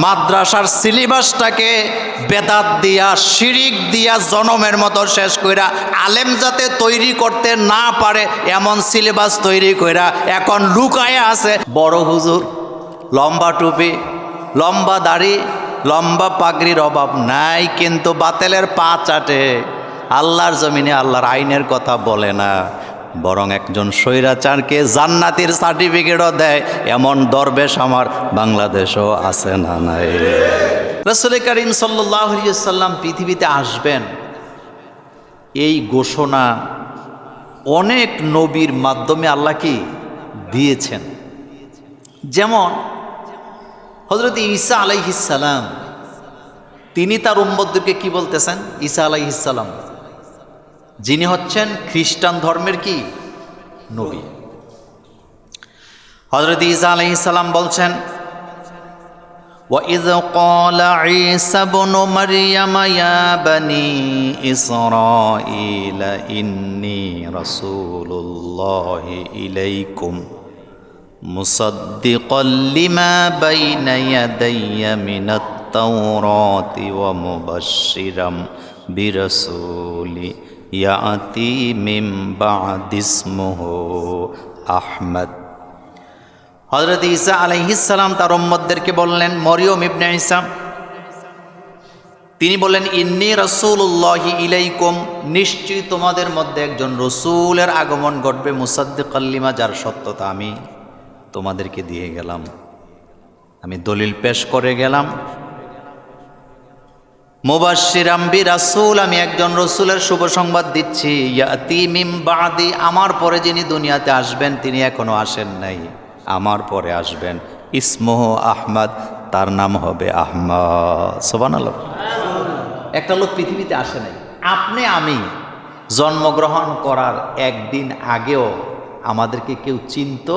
মাদ্রাসার সিলেবাসটাকে বেদাত দিয়া, শিরিক দিয়া, জনমের মতো শেষ কইরা, আলেম যাতে তৈরি করতে না পারে, এমন সিলেবাস তৈরি কইরা এখন লুকায় আছে। বড় হুজুর, লম্বা টুপি, লম্বা দাড়ি, লম্বা পাগড়ির অভাব নাই, কিন্তু বাতেলের পা চাটে। আল্লাহর জমিনে আল্লাহর আইনের কথা বলে না। বরং একজন স্বৈরাচারকে জান্নাতির সার্টিফিকেটও দেয়, এমন দরবেশ আমার বাংলাদেশও আছে না নাই রসুল করিম সাল্লাম পৃথিবীতে আসবেন। এই ঘোষণা অনেক নবীর মাধ্যমে আল্লাহ কি দিয়েছেন। যেমন হজরত ঈসা আলাইহিসালাম তিনি তার উম্মদদেরকে কি বলতেছেন? ঈসা আলাইহিসালাম যিনি হচ্ছেন খ্রিস্টান ধর্মের কি নবী হজরত ঈসা আলাইহিসালাম বলছেন وإذ قال عيسى ابن مريم يا بني إسرائيل إني رسول الله إليكم مصدقا لما بين يدي من التوراة ومبشرا برسول ইয়াতি মিম বাহ আহমদ। হজরত ইসা আলহিসাম তার ওম্মদদেরকে বললেন, মরিয়ম ইবনে ইসা তিনি বললেন, ইন্নি রসুল্লাহি ইলাইকুম, নিশ্চয়ই তোমাদের মধ্যে একজন রসুলের আগমন ঘটবে মুসাদ্দিক আল্লিমা যার সত্যতা আমি তোমাদেরকে দিয়ে গেলাম। আমি দলিল পেশ করে গেলাম মুবাশিরাম্বি রাসুল, আমি একজন রসুলের শুভ সংবাদ দিচ্ছি। মিম বাদি, আমার পরে যিনি দুনিয়াতে আসবেন, তিনি এখনও আসেন নাই। আমার পরে আসবেন ইসমোহ আহমদ, তার নাম হবে আহমদ। একটা লোক পৃথিবীতে আসে নাই। আপনি, আমি জন্মগ্রহণ করার একদিন আগেও আমাদেরকে কেউ চিনত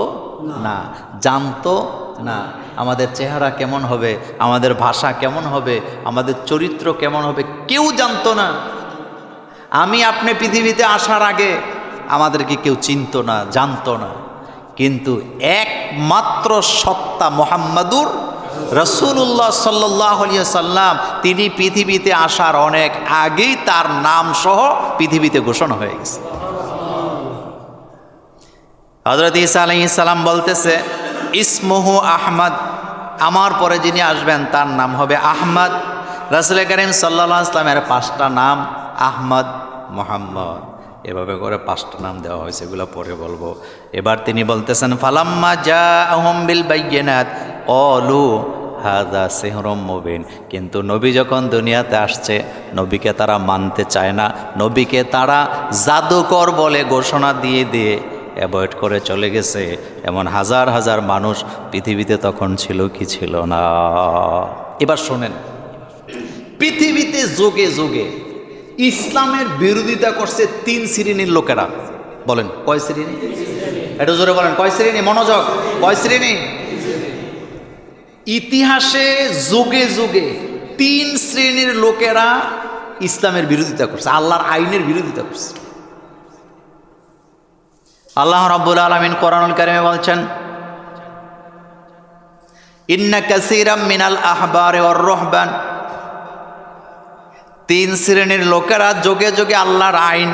না, জানতো না, আমাদের চেহারা কেমন হবে, আমাদের ভাষা কেমন হবে, আমাদের চরিত্র কেমন হবে, কেউ জানতো না। আমি আপনি পৃথিবীতে আসার আগে আমাদেরকে কেউ চিনত না, জানতো না। কিন্তু একমাত্র সত্তা মোহাম্মদুর রসুল্লাহ সাল্লাহ সাল্লাম তিনি পৃথিবীতে আসার অনেক আগেই তার নাম সহ পৃথিবীতে ঘোষণা হয়ে গেছে। হজরত ইসা আলাইসাল্লাম বলতেছে ইসমহু আহমদ। আমার পরে যিনি আসবেন, তার নাম হবে আহমদ। রসুল করিম সাল্লা ইসলামের পাঁচটা নাম আহমদ মোহাম্মদ। এভাবে করে পাঁচটা নাম দেওয়া হয়েছে, এগুলো পরে বলব। এবার তিনি বলতেছেন, ফালাম্মা যা আহম বিল বাইয়েনাথ অলু হাদা সেহরম মুবিন। কিন্তু নবী যখন দুনিয়াতে আসছে, নবীকে তারা মানতে চায় না। নবীকে তারা জাদুকর বলে ঘোষণা দিয়ে দিয়ে অ্যাভয়েড করে চলে গেছে। এমন হাজার হাজার মানুষ পৃথিবীতে তখন ছিল কি ছিল না। এবার শোনেন, পৃথিবীতে যোগে যোগে ইসলামের বিরোধিতা করছে তিন শ্রেণির লোকেরা। বলেন, কয় শ্রেণি? এটা জোরে বলেন, কয় শ্রেণি? মনোযোগ, কয় শ্রেণি? ইতিহাসে যুগে যুগে তিন শ্রেণির লোকেরা ইসলামের বিরোধিতা করছে, আল্লাহর আইনের বিরোধিতা করছে। আল্লাহ রব্বুল আলমিন কোরআনুল কারিমে বলছেন, ইন্না কাসিরাম মিনাল আহবার ওর তিন শ্রেণির লোকেরা যোগে যোগে আল্লাহর আইন,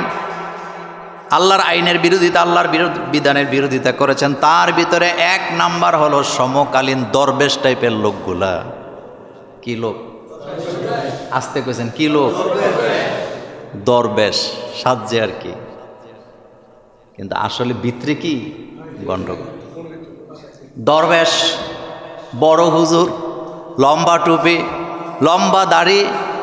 আল্লাহর আইনের বিরোধিতা, আল্লাহর বিধানের বিরোধিতা করেছেন। তার ভিতরে এক নাম্বার হলো সমকালীন দরবেশ টাইপের লোকগুলা। কি লোক? আসতে কইছেন, কি লোক? দরবেশ সাজে আর কি। কিন্তু আসলে ভিতরে কি? গণ্ডগোল দরবেশ, বড় হুজুর, লম্বা টুপি, লম্বা দাড়ি,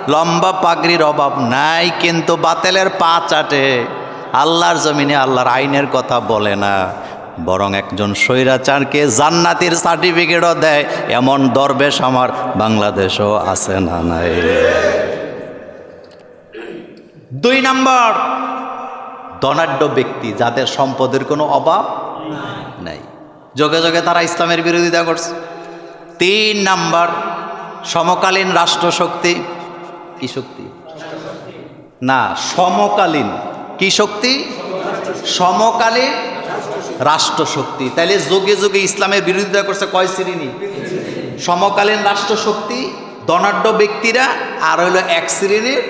লম্বা পাগড়ির অভাব নাই কিন্তু বাতেলের পা চাটে। আল্লাহর জমিনে আল্লাহর আইনের কথা বলে না। বরং একজন স্বৈরাচারকে জান্নাতির সার্টিফিকেটও দেয়। এমন দরবেশ আমার বাংলাদেশও আছে না নাই। দুই নাম্বার ধনাঢ্য ব্যক্তি, যাদের সম্পদের কোনো অভাব নাই। যোগে যোগে তারা ইসলামের বিরোধিতা করছে। তিন নাম্বার, সমকালীন রাষ্ট্রশক্তি, কি শক্তি? না, সমকালীন, কি শক্তি? সমকালীন রাষ্ট্রশক্তি। তাইলে যোগে যোগে ইসলামের বিরোধিতা করছে কয় শ্রেণি? সমকালীন রাষ্ট্রশক্তি, ধনাঢ্য ব্যক্তিরা, আর হইল এক শ্রেণির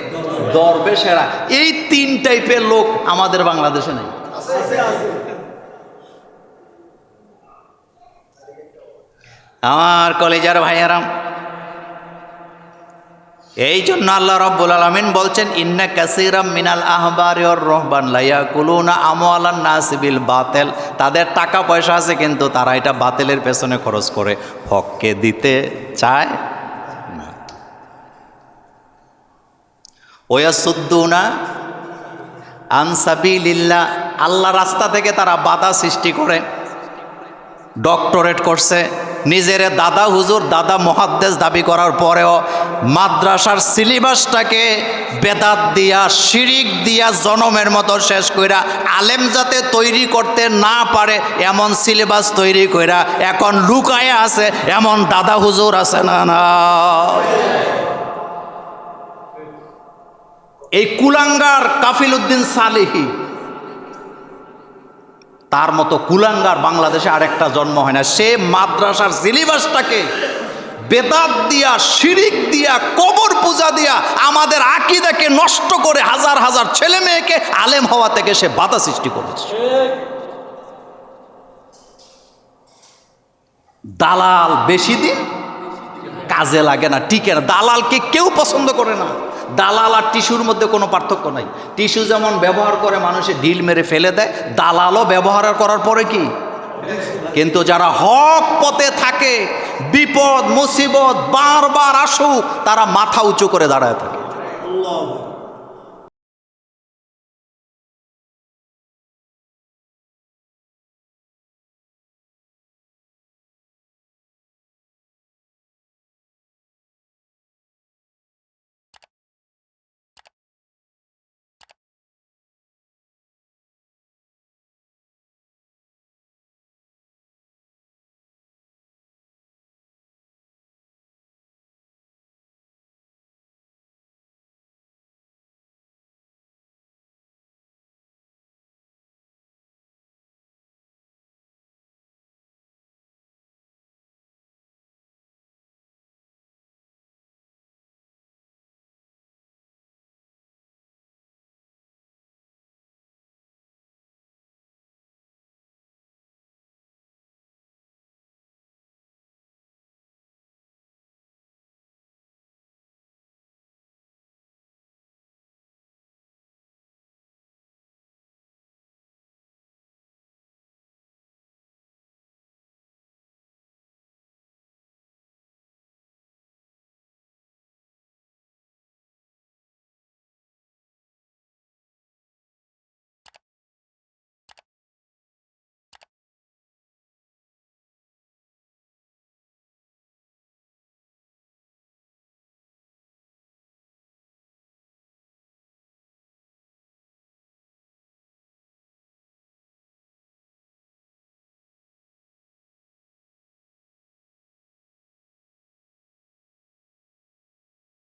দরবেশেরা এই তিন টাইপের লোক আমাদের বাংলাদেশে নেই। আমার কলেজার ভাইয়ারাম, এই জন্য আল্লাহ রব্বুল আলমিন বলছেন, ইন্না কাসিরাম মিনাল আহবারি রহবান লাইয়া কুলুনা আমওয়ালান নাসিবিল বাতেল। তাদের টাকা পয়সা আছে, কিন্তু তারা এটা বাতেলের পেছনে খরচ করে হককে দিতে চায় না ওয়াসুদ্দুনা আনসাবিলিল্লাহ আল্লাহ রাস্তা থেকে তারা বাধা সৃষ্টি করে, ডক্টরেট করছে। নিজের দাদা হুজুর, দাদা মহাদ্দেশ দাবি করার পরেও মাদ্রাসার সিলেবাসটাকে বেদাত দিয়া, শিরিক দিয়া, জনমের মতো শেষ কইরা, আলেম যাতে তৈরি করতে না পারে, এমন সিলেবাস তৈরি কইরা এখন লুকায় আছে, এমন দাদা হুজুর আছে না না এই কুলাঙ্গার কাফিল উদ্দিন সালেহি, তার মতো কুলাঙ্গার বাংলাদেশে আরেকটা জন্ম হয় না। সে মাদ্রাসার সিলেবাসটাকে বেদাত দিয়া, শিরিক দিয়া, কবর পূজা দিয়া আমাদের আকিদাকে নষ্ট করে হাজার হাজার ছেলে মেয়েকে আলেম হওয়া থেকে সে বাধা সৃষ্টি করেছে। দালাল বেশি দিন কাজে লাগে না, টিকে না। দালালকে কেউ পছন্দ করে না। দালাল আর টিস্যুর মধ্যে কোনো পার্থক্য নাই। টিস্যু যেমন ব্যবহার করে মানুষে ঢিল মেরে ফেলে দেয়, দালালও ব্যবহার করার পরে কি? কিন্তু যারা হক পথে থাকে, বিপদ, মুসিবত বারবার আসুক, তারা মাথা উঁচু করে দাঁড়ায় থাকে।